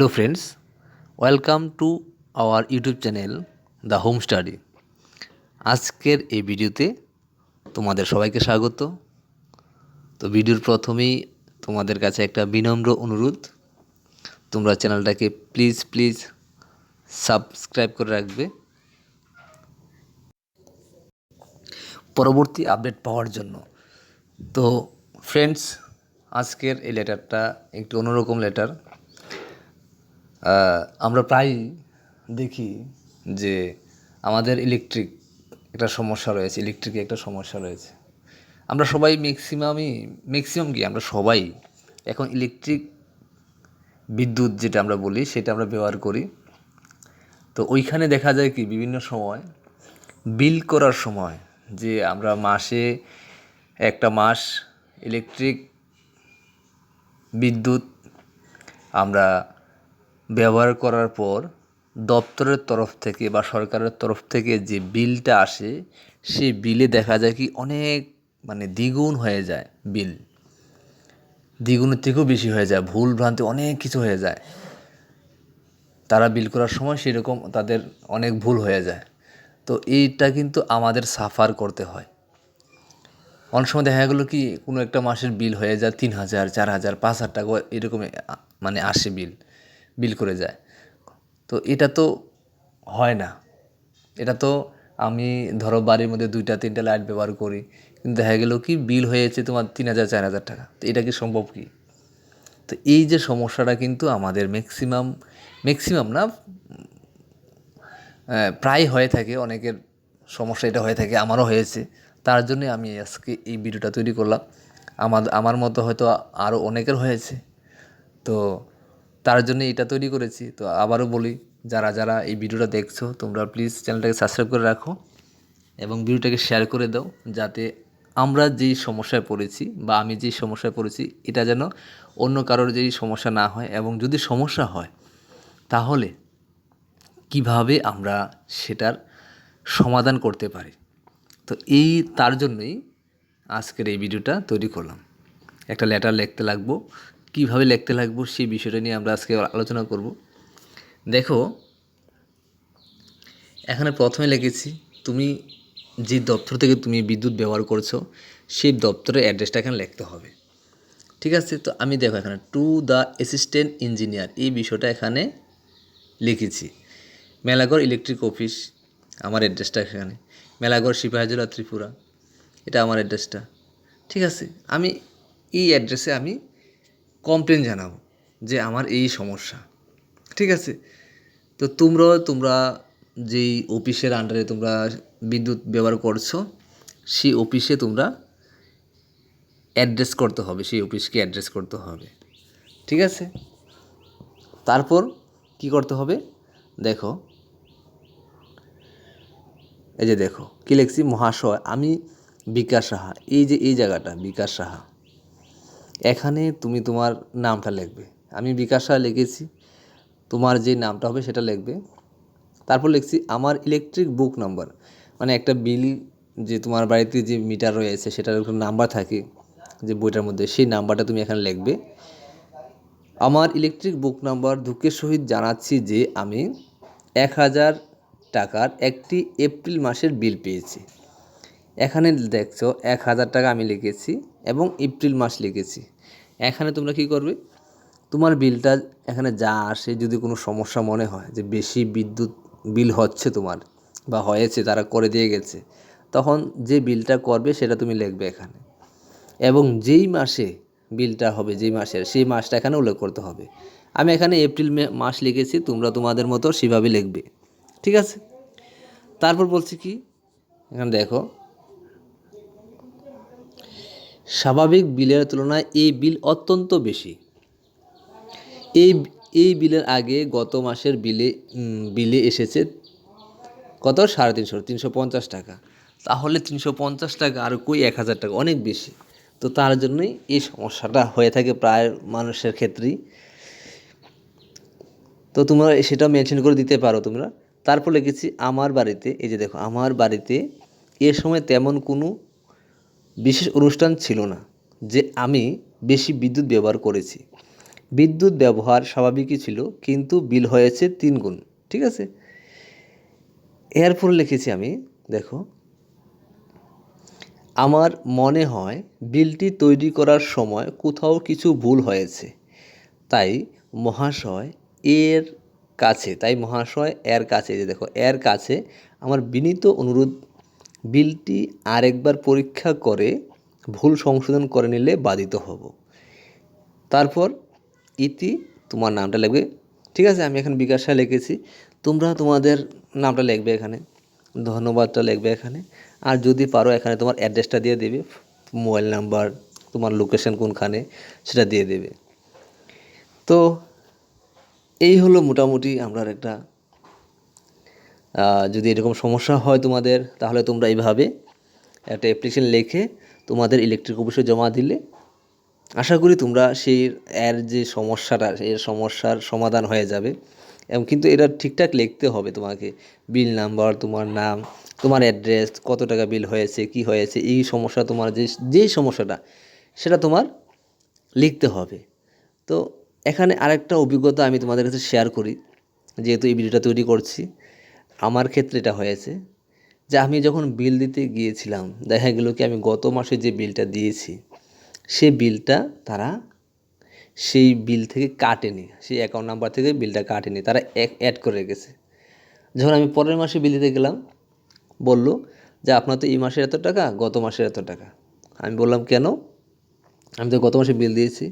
Hello friends welcome to our YouTube channel the home study আজকের এই ভিডিওতে তোমাদের সবাইকে স্বাগত। তো ভিডিওর প্রথমেই তোমাদের কাছে একটা বিনম্র অনুরোধ। তোমরা চ্যানেলটাকে প্লিজ প্লিজ সাবস্ক্রাইব করে রাখবে। পরবর্তী আপডেট পাওয়ার জন্য। তো ফ্রেন্ডস আজকের এই লেটারটা একটু অন্যরকম লেটার। আমরা প্রায়ই দেখি যে আমাদের ইলেকট্রিক একটা সমস্যা রয়েছে ইলেকট্রিকে একটা সমস্যা রয়েছে। আমরা সবাই ম্যাক্সিমামই ম্যাক্সিমাম কি? আমরা সবাই এখন ইলেকট্রিক বিদ্যুৎ যেটা আমরা বলি, সেটা আমরা ব্যবহার করি। তো ওইখানে দেখা যায় কি, বিভিন্ন সময় বিল করার সময় যে আমরা মাসে একটা মাস ইলেকট্রিক বিদ্যুৎ আমরা ব্যবহার করার পর দপ্তরের তরফ থেকে বা সরকারের তরফ থেকে যে বিলটা আসে, সেই বিলে দেখা যায় কি অনেক মানে দ্বিগুণ হয়ে যায় বিল। দ্বিগুণের থেকেও বেশি হয়ে যায়, ভুল ভ্রান্তি অনেক কিছু হয়ে যায়। তারা বিল করার সময় সেরকম তাদের অনেক ভুল হয়ে যায়। তো এইটা কিন্তু আমাদের সাফার করতে হয়। অনেক সময় দেখা গেলো কি কোনো একটা মাসের বিল হয়ে যায় তিন হাজার, চার হাজার, পাঁচ হাজার টাকা, এরকম মানে আসে বিল। বিল করে যায়। তো এটা তো হয় না। এটা তো আমি ধরো বাড়ির মধ্যে দুইটা, তিনটা লাইট ব্যবহার করি, কিন্তু দেখা গেলো কি বিল হয়েছে তোমার তিন হাজার, চার হাজার টাকা। তো এটা কি সম্ভব কি? তো এই যে সমস্যাটা কিন্তু আমাদের ম্যাক্সিমাম ম্যাক্সিমাম না প্রায় হয়ে থাকে, অনেকের সমস্যা এটা হয়ে থাকে, আমারও হয়েছে। তার জন্য আমি আজকে এই ভিডিওটা তৈরি করলাম। আমার আমার মতো হয়তো আরও অনেকের হয়েছে। তো তার জন্য এটা তৈরি করেছি। তো আবারও বলি, যারা যারা এই ভিডিওটা দেখছ, তোমরা প্লিজ চ্যানেলটাকে সাবস্ক্রাইব করে রাখো এবং ভিডিওটাকে শেয়ার করে দাও, যাতে আমরা যেই সমস্যায় পড়েছি বা আমি যেই সমস্যায় পড়েছি, এটা যেন অন্য কারোর যেই সমস্যা না হয় এবং যদি সমস্যা হয়, তাহলে কীভাবে আমরা সেটার সমাধান করতে পারি? তো এই, তার জন্যই আজকের এই ভিডিওটা তৈরি করলাম। একটা লেটার লিখতে লাগবো কীভাবে লিখতে লাগবো সেই বিষয়টা নিয়ে আমরা আজকে আলোচনা করব। দেখো, এখানে প্রথমে লিখেছি, তুমি যে দপ্তর থেকে তুমি বিদ্যুৎ ব্যবহার করছ, সেই দপ্তরের অ্যাড্রেসটা এখানে লিখতে হবে। ঠিক আছে? তো আমি দেখো এখানে টু দ্য অ্যাসিস্ট্যান্ট ইঞ্জিনিয়ার এই বিষয়টা এখানে লিখেছি। মেলাগড় ইলেকট্রিক অফিস আমার অ্যাড্রেসটা এখানে। মেলাগড় সিপাহীজলা ত্রিপুরা, এটা আমার অ্যাড্রেসটা ঠিক আছে? আমি এই অ্যাড্রেসে আমি কমপ্লেন জানাব যে আমার এই সমস্যা। ঠিক আছে? তো তোমরাও তোমরা যেই অফিসের আন্ডারে তোমরা বিদ্যুৎ ব্যবহার করছ, সেই অফিসে তোমরা অ্যাড্রেস করতে হবে, সেই অফিসকে অ্যাড্রেস করতে হবে। ঠিক আছে? তারপর কি করতে হবে? দেখো। এই যে দেখো, কী লিখছি? মহাশয়, আমি বিকাশ সাহা। এই যে, এই জায়গাটা, বিকাশ সাহা। এখানে তুমি তোমার নামটা লিখবে। আমি বিকাশ সাহা লিখেছি, তোমার যে নামটা হবে সেটা লিখবে। তারপর লিখছি, আমার ইলেকট্রিক বুক নাম্বার মানে একটা বিল যে তোমার বাড়িতে যে মিটার রয়েছে সেটার একটা নাম্বার থাকে, যে বইটার মধ্যে, সেই নাম্বারটা তুমি এখানে লিখবে। আমার ইলেকট্রিক বুক নাম্বার দুঃখের সহিত জানাচ্ছি যে আমি এক হাজার টাকার একটি এপ্রিল মাসের বিল পেয়েছি। এখানে দেখছ এক হাজার টাকা আমি লিখেছি এবং এপ্রিল মাস লিখেছি। এখানে তোমরা কি করবে? তোমার বিলটা এখানে যা আসে যদি কোনো সমস্যা মনে হয় যে বেশি বিদ্যুৎ বিল হচ্ছে তোমার বা হয়েছে, তারা করে দিয়ে গেছে, তখন যে বিলটা করবে সেটা তুমি লিখবে এখানে। এবং যেই মাসে বিলটা হবে, যেই মাসের, সেই মাসটা এখানে উল্লেখ করতে হবে। আমি এখানে এপ্রিল মে, মাস লিখেছি, তোমরা তোমাদের মতো সেভাবে লিখবে। ঠিক আছে? তারপর বলছি কি? এখানে দেখো স্বাভাবিক বিলের তুলনায় এই বিল অত্যন্ত বেশি। এই এই বিলের আগে গত মাসের বিলে বিলে এসেছে কত? সাড়ে তিনশো তিনশো পঞ্চাশ টাকা। তাহলে তিনশো পঞ্চাশ টাকা আর কই এক হাজার টাকা? অনেক বেশি। তো তার জন্যই এই সমস্যাটা হয়ে থাকে প্রায় মানুষের ক্ষেত্রেই। তো তোমরা সেটা মেনশন করে দিতে পারো তোমরা। তারপর লিখেছি, আমার বাড়িতে, এই যে দেখো, আমার বাড়িতে এ সময় তেমন কোনো বিশেষ অনুষ্ঠান ছিল না, যে আমি বেশি বিদ্যুৎ ব্যবহার করেছি। বিদ্যুৎ ব্যবহার স্বাভাবিকই ছিল, কিন্তু বিল হয়েছে তিন গুণ, ঠিক আছে? এরপর লিখেছি আমি, দেখো। আমার মনে হয় বিলটি তৈরি করার সময় কোথাও কিছু ভুল হয়েছে। তাই মহাশয় এর কাছে, তাই মহাশয় এর কাছে যে দেখো, এর কাছে আমার বিনীত অনুরোধ বিলটি আরেকবার পরীক্ষা করে ভুল সংশোধন করে নিলে বাধিত হব। তারপর ইতি, তোমার নামটা লিখবে। ঠিক আছে, আমি এখন বিকাশা লিখেছি। তোমরা তোমাদের নামটা লিখবে এখানে, ধন্যবাদটা লিখবে এখানে। আর যদি পারো এখানে তোমার অ্যাড্রেসটা দিয়ে দেবে, মোবাইল নাম্বার, তোমার লোকেশন কোনখানে, সেটা দিয়ে দেবে। তো এই হলো মোটামুটি আমরা একটা যদি এরকম সমস্যা হয় তোমাদের, তাহলে তোমরা এইভাবে একটা অ্যাপ্লিকেশন লিখে তোমাদের ইলেকট্রিক অফিসে জমা দিলে, আশা করি তোমরা সেই এর যে সমস্যাটা, এর সমস্যার সমাধান হয়ে যাবে। এবং কিন্তু এটা ঠিকঠাক লিখতে হবে তোমাকে। বিল নাম্বার, তোমার নাম, তোমার অ্যাড্রেস কত টাকা বিল হয়েছে, কি হয়েছে, এই সমস্যা তোমার যে যেই সমস্যাটা, সেটা তোমার লিখতে হবে। তো এখানে আরেকটা অভিজ্ঞতা আমি তোমাদের কাছে শেয়ার করি, যেহেতু এই ভিডিওটা তৈরি করছি। আমার ক্ষেত্রে এটা হয়েছে যে আমি যখন বিল দিতে গিয়েছিলাম, দেখা গেল কি আমি গত মাসে যে বিলটা দিয়েছি, সে বিলটা তারা সেই বিল থেকে কাটেনি, সেই অ্যাকাউন্ট নাম্বার থেকে বিলটা কাটেনি, তারা অ্যাড করে রেখেছে। যখন আমি পরের মাসে বিল দিতে গেলাম, বলল যে আপনার তো এই মাসের এত টাকা, গত মাসের এত টাকা। আমি বললাম, কেন? আমি তো গত মাসে বিল দিয়েছি।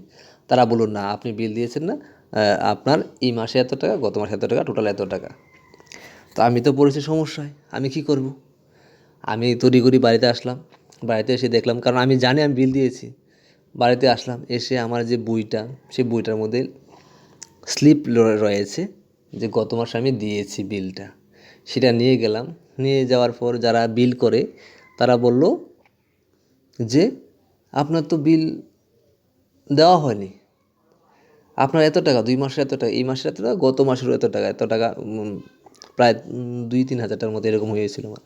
তারা বলল, না, আপনি বিল দিয়েছেন না আপনার এই মাসে এত টাকা, গত মাসে এত টাকা টোটাল এত টাকা। তো আমি তো পড়েছি সমস্যায়, আমি কি করব? আমি করি বাড়িতে আসলাম, বাড়িতে এসে দেখলাম, কারণ আমি জানি আমি বিল দিয়েছি। বাড়িতে আসলাম, এসে আমার যে বইটা, সেই বইটার মধ্যে স্লিপ রয়েছে যে গত মাসে আমি দিয়েছি বিলটা। সেটা নিয়ে গেলাম, নিয়ে যাওয়ার পর যারা বিল করে, তারা বলল যে, আপনার তো বিল দেওয়া হয়নি। আপনার এত টাকা, দুই মাসের এত টাকা, এই মাসের এত টাকা, গত মাসেরও এত টাকা এত টাকা প্রায় দুই তিন হাজার টাকার মতো এরকম হয়েছিল আমার।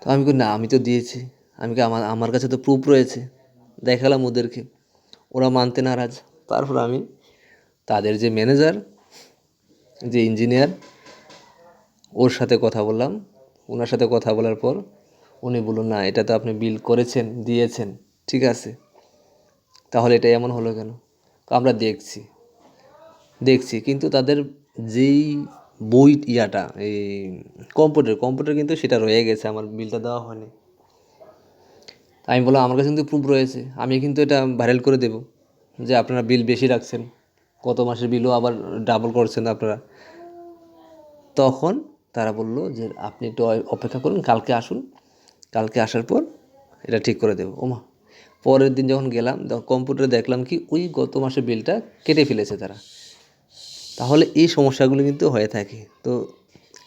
তো আমি কই, না, আমি তো দিয়েছি। আমি কি আমার আমার কাছে তো প্রুফ রয়েছে। দেখালাম ওদেরকে। ওরা মানতে নারাজ। তারপর আমি তাদের যে ম্যানেজার যে ইঞ্জিনিয়ার ওর সাথে কথা বললাম। ওনার সাথে কথা বলার পর উনি বলুন না, এটা তো আপনি বিল করেছেন, দিয়েছেন। ঠিক আছে। তাহলে এটা এমন হলো কেন? আমরা দেখছি। দেখছি। কিন্তু তাদের যেই বই ইয়াটা, এই কম্পিউটার কম্পিউটার কিন্তু সেটা রয়ে গেছে, আমার বিলটা দেওয়া হয়নি। আমি বললাম, আমার কাছে কিন্তু প্রুফ রয়েছে আমি কিন্তু এটা ভাইরাল করে দেব, যে আপনারা বিল বেশি রাখছেন গত মাসের বিলও আবার ডাবল করছেন আপনারা। তখন তারা বলল যে, আপনি একটু অপেক্ষা করুন, কালকে আসুন। কালকে আসার পর এটা ঠিক করে দেবো। ওমা, পরের দিন যখন গেলাম কম্পিউটারে দেখলাম কি, ওই গত মাসের বিলটা কেটে ফেলেছে তারা। তাহলে এই সমস্যাগুলো কিন্তু হয়ে থাকে। তো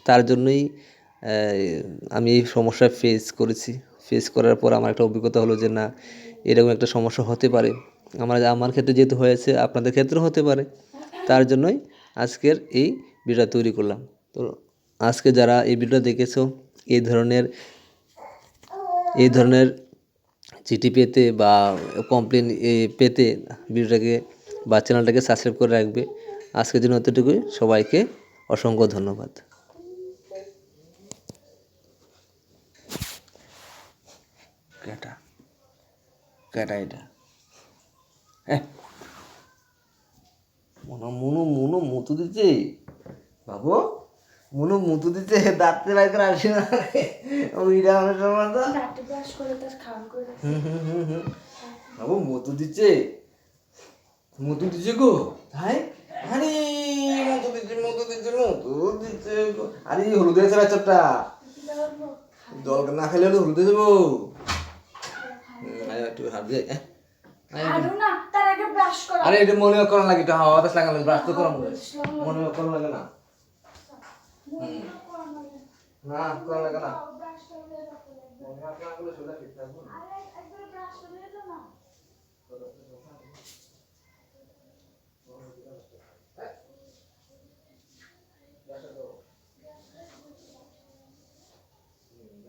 তার জন্যই আমি এই সমস্যা ফেস করেছি। ফেস করার পর আমার একটা অভিজ্ঞতা হলো যে, না, এরকম একটা সমস্যা হতে পারে। আমার আমার ক্ষেত্রে যেহেতু হয়েছে, আপনাদের ক্ষেত্রেও হতে পারে। তার জন্যই আজকের এই ভিডিওটা তৈরি করলাম। তো আজকে যারা এই ভিডিওটা দেখেছ, এই ধরনের এই ধরনের চিঠি পেতে বা কমপ্লেন পেতে ভিডিওটাকে বা চ্যানেলটাকে সাবস্ক্রাইব করে রাখবে। আজকের জন্য অতটুকুই সবাইকে অসংখ্য ধন্যবাদ। কেটা কেটা এটা। হ্যাঁ মনো মনো মনো মুতু দিচ্ছে। বাবু মনো মুতু দাঁততে করে আসি না ওইটা অনেক সময় তো। বাবু মতু দিচ্ছে। মতু দিচ্ছে গো। হাই আরে মতু দিচ্ছে মতু দিচ্ছে মতু দিচ্ছে। আরে হলুদ আছে বাচ্চাটা। জল না খেলে হলে হলুদে দেবো আরে একটু হাত দিয়ে। আরও এটা মনে করা লাগে হাওয়া বাতাস লাগানো ব্রাশ তো করা। মনে করা লাগে। না। না। করা লাগে লাগলে না।